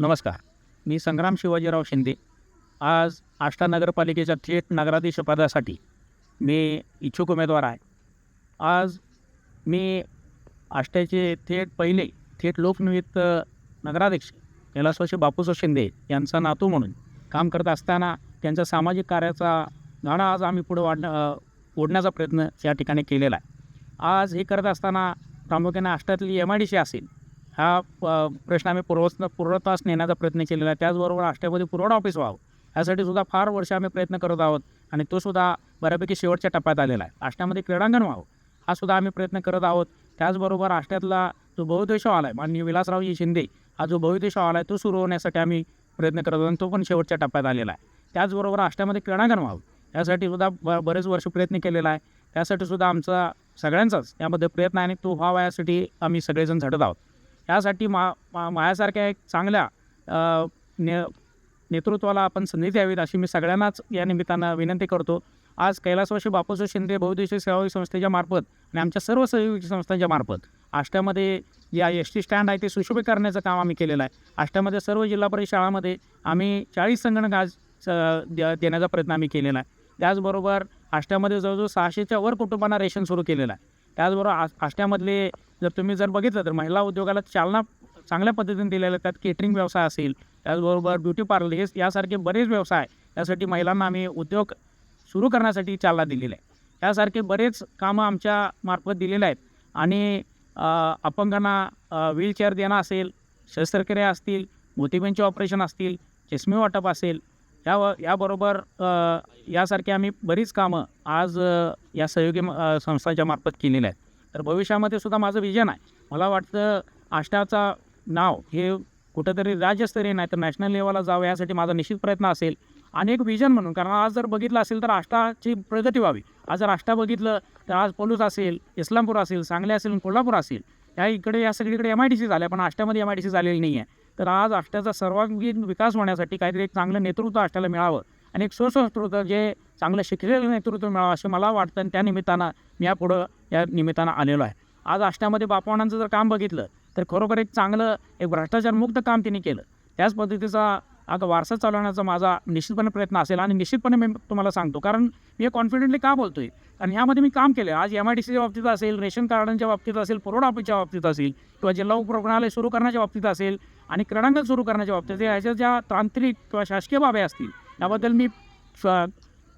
नमस्कार. मी संग्राम शिवाजीराव शिंदे. आज आष्टा नगरपालिकेच्या थेट नगराधीश पदासाठी मी इच्छुक उमेदवार आहे. आज मी आष्ट्याचे थेट पहिले थेट लोकनिमित्त नगराध्यक्ष कैलासवाशी बापूसाहेब शिंदे यांचा नातू म्हणून काम करत असताना त्यांच्या सामाजिक कार्याचा गाणा आज आम्ही पुढे वाढ ओढण्याचा प्रयत्न या ठिकाणी केलेला आहे. आज हे करत असताना प्रामुख्याने आष्ट्यातली एम आय डी सी असेल हा प्रश्न आम्ही पूर्वस्न पूर्णतास नेण्याचा प्रयत्न केलेला आहे. त्याचबरोबर आष्ट्यामध्ये पुरवठा ऑफिस व्हावं. यासाठी सुद्धा फार वर्ष आम्ही प्रयत्न करत आहोत आणि तो सुद्धा बऱ्यापैकी शेवटच्या टप्प्यात आलेला आहे. आष्ट्यामध्ये क्रीडांगण व्हावं हा सुद्धा आम्ही प्रयत्न करत आहोत. त्याचबरोबर आष्ट्यातला जो बहुउद्देश हॉल आहे माननीय विलासरावजी शिंदे हा जो बहुउद्देश हॉल आहे तो सुरू होण्यासाठी आम्ही प्रयत्न करत आहोत आणि तो पण शेवटच्या टप्प्यात आलेला आहे. त्याचबरोबर आष्ट्यामध्ये क्रीडांगण व्हावं यासाठी सुद्धा ब बरेच वर्ष प्रयत्न केलेला आहे. त्यासाठी सुद्धा आमचा सगळ्यांचाच यामध्ये प्रयत्न आहे आणि तो व्हावा यासाठी आम्ही सगळेजण झटत आहोत. यासाठी मा मा माझ्यासारख्या एक चांगल्या ने नेतृत्वाला आपण संधी द्यावीत अशी मी सगळ्यांनाच या निमित्तानं विनंती करतो. आज कैलासवाशी बापूसाहेब शिंदे बहुउद्देशीय सेवा संस्थेच्या मार्फत आणि आमच्या सर्व सहयोगी संस्थांच्या मार्फत आष्ट्यामध्ये या एस टी स्टँड आहे ते सुशोभित करण्याचं काम आम्ही केलेलं आहे. आष्ट्यामध्ये सर्व जिल्हा परिषद शाळामध्ये आम्ही चाळीस संगणक आज देण्याचा प्रयत्न आम्ही केलेला आहे. त्याचबरोबर आष्ट्यामध्ये जवळजवळ सहाशेच्या वर कुटुंबांना रेशन सुरू केलेलं आहे. त्याचबरोबर आ आष्ट्यामधले जर तुम्ही जर बघितलं तर महिला उद्योगाला चालना चांगल्या पद्धतीने दिलेलं आहे त्यात केटरिंग व्यवसाय असेल त्याचबरोबर ब्युटी पार्लर हे यासारखे बरेच व्यवसाय यासाठी महिलांना आम्ही उद्योग सुरू करण्यासाठी चालना दिलेली आहे. यासारखे बरेच कामं आमच्या मार्फत दिलेले आहेत. आणि अपंगांना व्हीलचेअर देणं असेल शस्त्रक्रिया असतील मोतीबिंदचे ऑपरेशन असतील चष्मे वाटप असेल या याबरोबर यासारखी आम्ही बरीच कामं आज या सहयोगी म- संस्थांच्या मार्फत केलेली आहेत. तर भविष्यामध्ये सुद्धा माझं विजन आहे. मला वाटतं आष्ट्याचा नाव हे कुठंतरी राज्यस्तरीय नाही तर नॅशनल लेवलला जावं यासाठी माझा निश्चित प्रयत्न असेल. आणि एक विजन म्हणून कारण आज जर बघितलं असेल तर आष्टाची प्रगती व्हावी. आज जर आष्टा बघितलं तर आज पोलूस असेल इस्लामपूर असेल सांगली असेल कोल्हापूर असेल या इकडे या सगळीकडे एम आय डी सी झाल्या पण आष्ट्यामध्ये एम आय डी सी झालेली नाही आहे तर आज आष्ट्याचा सर्वांगीण विकास होण्यासाठी काहीतरी एक चांगलं नेतृत्व आष्ट्याला मिळावं. आणि एक सुसंस्कृत जे चांगलं शिकलेलं नेतृत्व मिळावं असं मला वाटतं. आणि त्या निमित्तानं मी यापुढं या निमित्तानं आलेलो आहे. आज आष्ट्यामध्ये बापवानांचं जर काम बघितलं तर खरोखर एक चांगलं एक भ्रष्टाचारमुक्त काम तिने केलं. त्याच पद्धतीचा आता वारसा चालवण्याचा माझा निश्चितपणे प्रयत्न असेल आणि निश्चितपणे मी तुम्हाला सांगतो. कारण मी कॉन्फिडेंटली का बोलतो आहे कारण ह्यामध्ये मी काम केलं आज एम आय डी सीच्या बाबतीत असेल रेशन कार्डांच्या बाबतीत असेल पुरवठा ऑफिसच्या बाबतीत असेल किंवा जिल्हा उपरुग्णालय सुरू करण्याच्या बाबतीत असेल आणि क्रीडांगण सुरू करण्याच्या बाबतीत ह्याच्या ज्या तांत्रिक किंवा शासकीय बाब्या असतील याबद्दल मी स-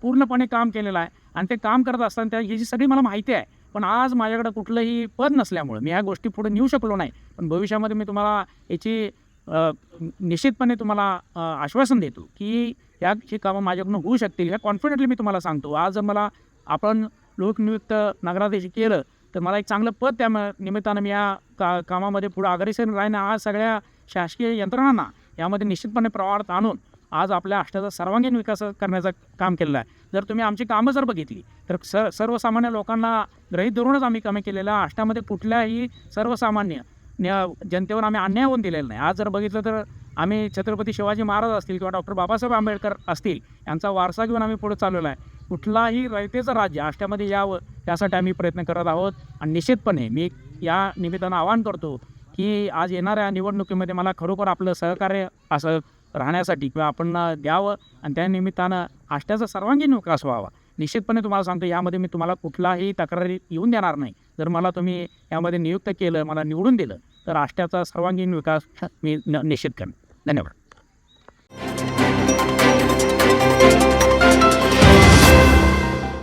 पूर्णपणे काम केलेलं आहे. आणि ते काम करत असताना त्या ह्याची सगळी मला माहिती आहे पण आज माझ्याकडे कुठलंही पद नसल्यामुळे मी ह्या गोष्टी पुढे नेऊ शकलो नाही. पण भविष्यामध्ये मी तुम्हाला याची निश्चितपणे तुम्हाला आश्वासन देतो की याची कामं माझ्याकडून होऊ शकतील ह्या कॉन्फिडेंटली मी तुम्हाला सांगतो. आज जर मला आपण लोकनियुक्त नगराध्यक्ष केलं तर मला एक चांगलं पद त्या निमित्तानं मी या का कामामध्ये पुढं अग्रेसर राहणं आज सगळ्या शासकीय यंत्रणांना यामध्ये निश्चितपणे प्रवाहात आणून आज आपल्या आष्ट्याचा सर्वांगीण विकास करण्याचं काम केलेलं आहे. जर तुम्ही आमची कामं जर बघितली तर स सर्वसामान्य लोकांना ग्रहित धरूनच आम्ही कामे केलेलं आहे. आष्ट्यामध्ये कुठल्याही सर्वसामान्य न्या जनतेवर आम्ही अन्याय होऊन दिलेला नाही. आज जर बघितलं तर आम्ही छत्रपती शिवाजी महाराज असतील किंवा डॉक्टर बाबासाहेब आंबेडकर असतील यांचा वारसा घेऊन आम्ही पुढे चाललेला आहे. कुठलाही रयतेचं राज्य आष्ट्यामध्ये यावं त्यासाठी आम्ही प्रयत्न करत आहोत. आणि निश्चितपणे मी या निमित्तानं आवाहन करतो की आज येणाऱ्या निवडणुकीमध्ये मला खरोखर आपलं सहकार्य असं राहण्यासाठी किंवा आपण द्यावं आणि त्या निमित्तानं आष्ट्याचा सर्वांगीण विकास व्हावा. निश्चितपणे तुम्हाला सांगतो यामध्ये मी तुम्हाला कुठलाही तक्रारी येऊन देणार नाही. जर मला तुम्ही यामध्ये नियुक्त केलं मला निवडून दिलं तर आष्ट्याचा सर्वांगीण विकास मी न निश्चित करेन. धन्यवाद.